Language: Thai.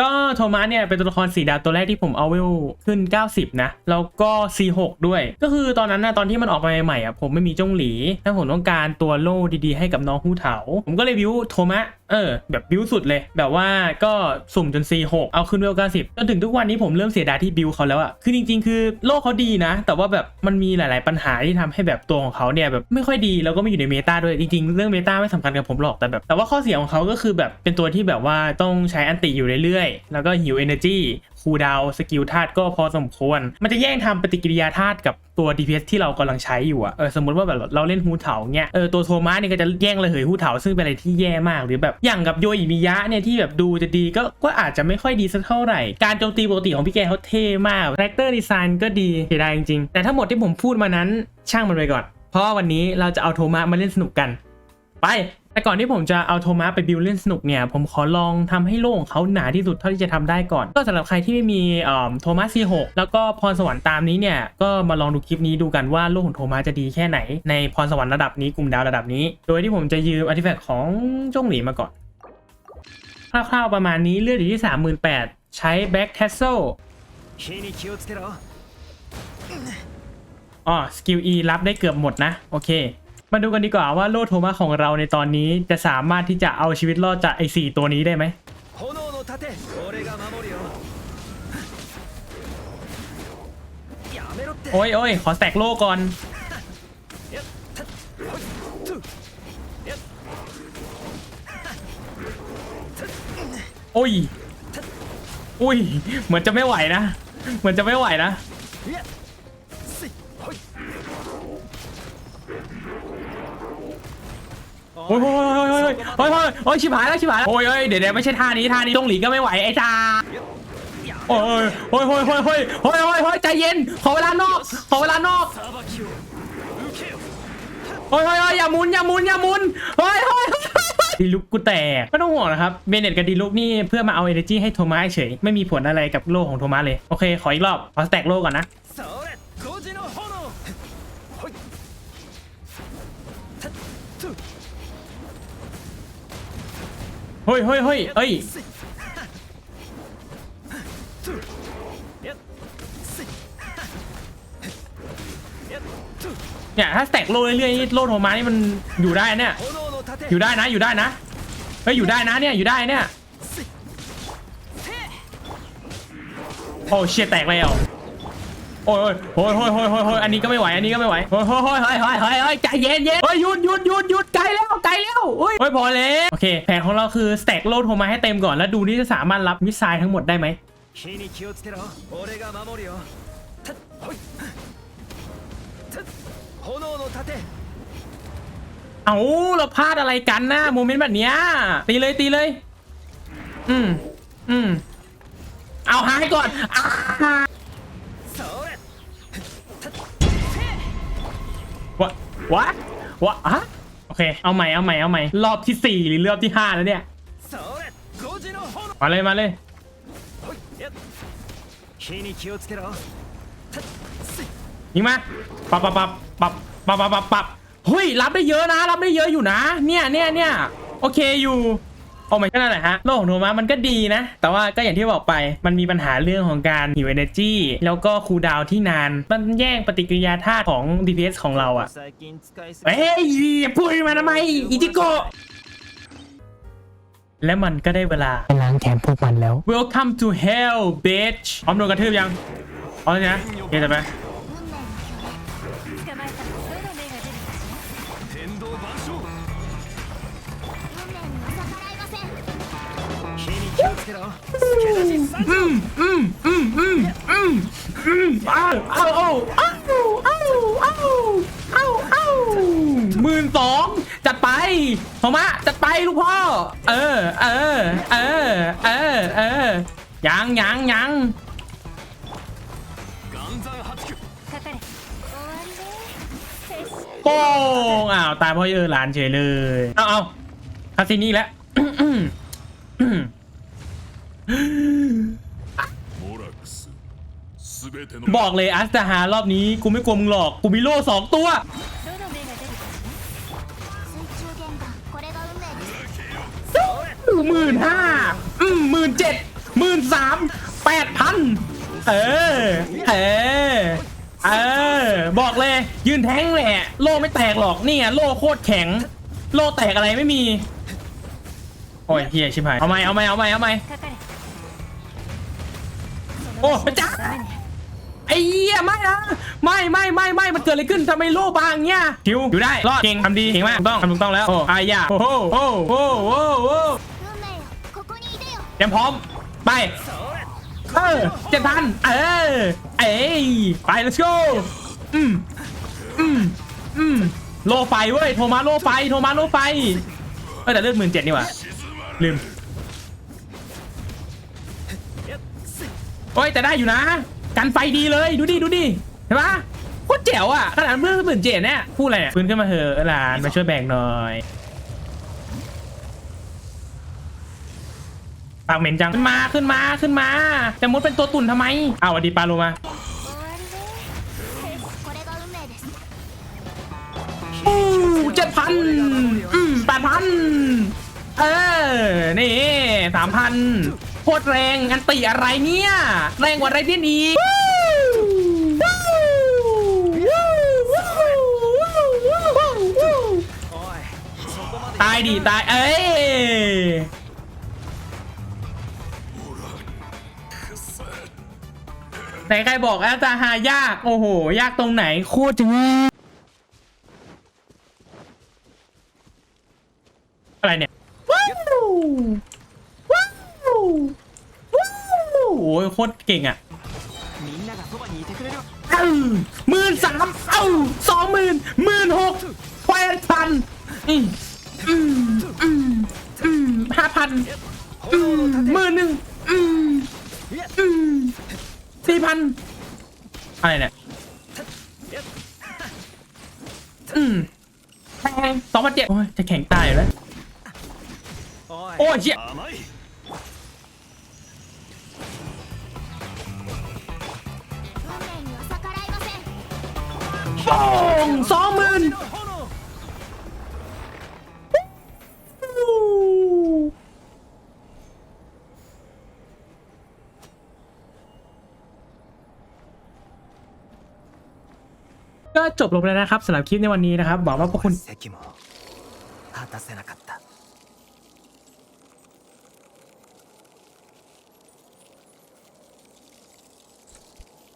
ก็โทมัสเนี่ยเป็นตัวละครสีดาวตัวแรกที่ผมเอาเวลขึ้น 90 นะ แล้วก็ C6 ด้วย ก็คือตอนนั้นนะตอนที่มันออกมาใหม่ๆอะผมไม่มีจ้งหลีถ้าผมต้องการตัวโล่ดีๆให้กับน้องฮู้เถาผมก็เลยวิวโทมัส เออแบบบิวสุดเลย แบบว่าก็สุ่มจน C6 เอาขึ้นเวลาสิบจนถึงทุกวันนี้ผมเริ่มเสียดายที่บิวเขาแล้วอะคือจริง ๆ คือโลกเขาดีนะ แต่ว่าแบบมันมีหลาย ๆ ปัญหาที่ทำให้แบบตัวของเขาเนี่ยแบบไม่ค่อยดีแล้วก็ไม่อยู่ในเมตาด้วยจริง ๆ เรื่องเมตาไม่สำคัญกับผมหรอกแต่แบบแต่ว่าข้อเสียของเขาก็คือแบบเป็นตัวที่แบบว่าต้องใช้อันติอยู่เรื่อยๆแล้วก็หิว energy คูดาวสกิลธาตุก็พอสมควร มันจะแย่งทำปฏิกิริยาธาตุกับตัว DPS ที่เรากำลังใช้อยู่อะเออสมมติว่าแบบเราเล่นฮูเถาเงี้ยเออตัวโทมัสเนี่ยก็จะแย่งระเหยฮูเถาซึ่งเป็นอะไรที่แย่มาก หรือแบบอย่างกับโยอิมิยะเนี่ยที่แบบดูจะดีก็ก็อาจจะไม่ค่อยดีสักเท่าไหร่ การโจมตีปกติของพี่แกเขาเท่มากแรคเตอร์ดีไซน์ก็ดีเสียดายจริงๆแต่ทั้งหมดที่ผมพูดมานั้นช่างมันไปก่อน เพราะว่าวันนี้เราจะเอาโทมัสมาเล่นสนุกกัน ไป แต่ก่อนที่ผมจะเอาโทมัสไปบิวเล่นสนุกเนี่ย ผมขอลองทำให้โล่งเขาหนาที่สุดเท่าที่จะทำได้ก่อน ก็สำหรับใครที่ไม่มีโทมัสซีหกแล้วก็พรสวรรค์ตามนี้เนี่ย ก็มาลองดูคลิปนี้ดูกันว่าโล่งของโทมัสจะดีแค่ไหน ในพรสวรรค์ระดับนี้กลุ่มดาวระดับนี้ โดยที่ผมจะยืมอัติแฟกของจงหลีมาก่อนคร่าวๆประมาณนี้เลือดอยู่ที่ 38,000 ใช้แบ็กเทสโซอ๋อสกิล E รับได้เกือบหมดนะ โอเค มาดูกันดีกว่าว่าโลโทมาของเราในตอนนี้จะสามารถที่จะเอาชีวิตรอดจากไอ้สี่ตัวนี้ได้ไหมโอ้ยโอ้ยขอแตกโลก่อน โอ้ยอุ้ย เหมือนจะไม่ไหวนะ เหมือนจะไม่ไหวนะ โอ้ยโอ้ยโอ้ยโอ้ยโอ้ยโอ๊ยชิบหายแล้วชิบหายแล้วโอ้ยเอ้ยเดี๋ยวเดี๋ไม่ใช่ท่านี้ท่านี้ต้องหลีก็ไม่ไหวไอ้จ้าโอ้ยโอ้ยโอ้ยโอ้ยโอ้ยโอ้ยโอ้ยใจเย็นขอเวลานอกขอเวลานอกโอ้ยโอ้ยอย่าหมุนอย่าหมุนอย่าหมุนโอ้ยโอ้ยดีลุกกูแตกไม่ต้องห่วงนะครับเบเนตกับดีลุกนี่เพื่อมาเอาเอเนจีให้โทมัสเฉยไม่มีผลอะไรกับโลกของโทมัสเลยโอเคขออีกรอบขอแตกโลกก่อนนะ เฮ้ยเฮ้ยเฮ้ยเอ้ยเนี่ยถ้าแตกโลเรื่อยๆนี่โลโทมานี่มันอยู่ได้เนี่ย อยู่ได้นะอยู่ได้นะเฮ้ยอยู่ได้นะเนี่ยอยู่ได้เนี่ยโอ้เชี่ยแตกแล้วโอ้ยโอ้ยโอ้ยโอ้ยโอ้ยอันนี้ก็ไม่ไหวอันนี้ก็ไม่ไหวโอ้ยโอ้ยโอ้ยโอ้ยโอ้ยใจเย็นเย็นโอ้ยหยุดหยุดหยุดหยุดไกลแล้วไกลแล้วโพอแล้ว โอเค แผนของเราคือสแต็กโลดโทมาให้เต็มก่อน แล้วดูนี่จะสามารถรับมิสไซล์ทั้งหมดได้ไหมเอาเราพลาดอะไรกันนะโมเมนต์แบบเนี้ยตีเลยตีเลย อืมอืมเอาหายก่อนวะวะวะอะ โอเค เอาใหม่ เอาใหม่ เอาใหม่ รอบที่ 4 หรือรอบที่ 5 แล้วเนี่ย มาเลย มาเลย ยิงมาปับปับปับปับปับปับปับปับเฮ้ย รับได้เยอะนะ รับได้เยอะอยู่นะ เนี่ยเนี่ยเนี่ยโอเคอยู่ โอ้ไม่ก็นั่นแหละฮะโลกของโทมัสมันก็ดีนะ แต่ว่าก็อย่างที่บอกไปมันมีปัญหาเรื่องของการหิวเอเนจีแล้วก็คูลดาวน์ที่นาน มันแย่งปฏิกิริยาธาตุของ DPS ของเราอะ 最近使いすぎ เฮ้ยอย่าพูดมาทำไมอิจิโกะและมันก็ได้เวลา ไปล้างแค้นพวกมันแล้ว Welcome to hell bitch พร้อมโดนกระทืบยังพร้อมแล้วนะเกจะไป 運命の共捕まえたらどの目が出るかしら天道万象 หมื่นสองจัดไปพอมะจัดไปลูกพ่อ เออ เออ เออ เออ เออ ยังยังยังโป้งอ้าวตายพ่อเยอหลานเฉยเลย เอาเอาคาสินี่แล้ว บอกเลยอัสตาหารอบนี้กูไม่กลัวมึงหรอก กูมีโล่สองตัว หมื่นห้าอืมหมื่นเจ็ดหมื่นสามแปดพันเออ เออ เออ บอกเลย ยืนแท้งแหละ โล่ไม่แตกหรอกเนี่ยโล่โคตรแข็ง โล่แตกอะไรไม่มี โอ้ยเฮียชิบหาย เอาไหมเอาไหมเอาไหมเอาไหม โอ้พรจ้าไอ้เหี้ยไม่ละไม่ไม่ไม่ไม่มันเกิดอะไรขึ้นทำไมโลบางเงี้ยคิวอยู่ได้รอดเก่งทำดีเก่งมากถูกต้องทำถูกต้องแล้วโอ้อายาโอ้โหโอ้โหโอ้โหเตรียมพร้อมไปเออเจ็ดพันเออเอ้ยไป let's go อืมอืมอืมโลไฟเว้ยโทมาโลไฟโทมาโลไฟเออแต่เลือดหมื่นเจ็ดนี่หว่าลืม ฮ้ยแต่ได้อยู่นะ กันไฟดีเลยดูดิดูดิเห็นปะโคตรแจ๋วอะขนาดเพื่อนหมื่นเจ็ดเนี่ยพูดอะไรฟื้นขึ้นมาเถอะหลานมาช่วยแบ่งหน่อยปากเหม็นจังขึ้นมาขึ้นมาขึ้นมาแต่มุดเป็นตัวตุ่นทำไมเอาวดีปาโลมาเจ็ดพันแปดพันเออ นี่สามพัน ตรแรงอันติอะไรเนี่ย แรงกว่าไรที่นี้ตายดีตาย เอ้ยไหนใครบอกแล้วจะหายาก โอ้โห ยากตรงไหนโคตรจะง่ายอะไรเนี่ยว้าวว้าว ยโคตรเก่งอะหมื่นสามเอ้าสองหมื่นหมื่นหกแปดพันอืมอืมอืมอืมห้าพันอืมหมื่นหนึ่งอืมอืมสี่พันอะไรเนี่ยอืมสองพันเจ็ดโอ้ยจะแข่งตายอแล้วโอ้ยเชี่ย โป่งสองหมื่นก็จบลงแล้วนะครับสำหรับคลิปในวันนี้นะครับหวังว่าพวกคุณ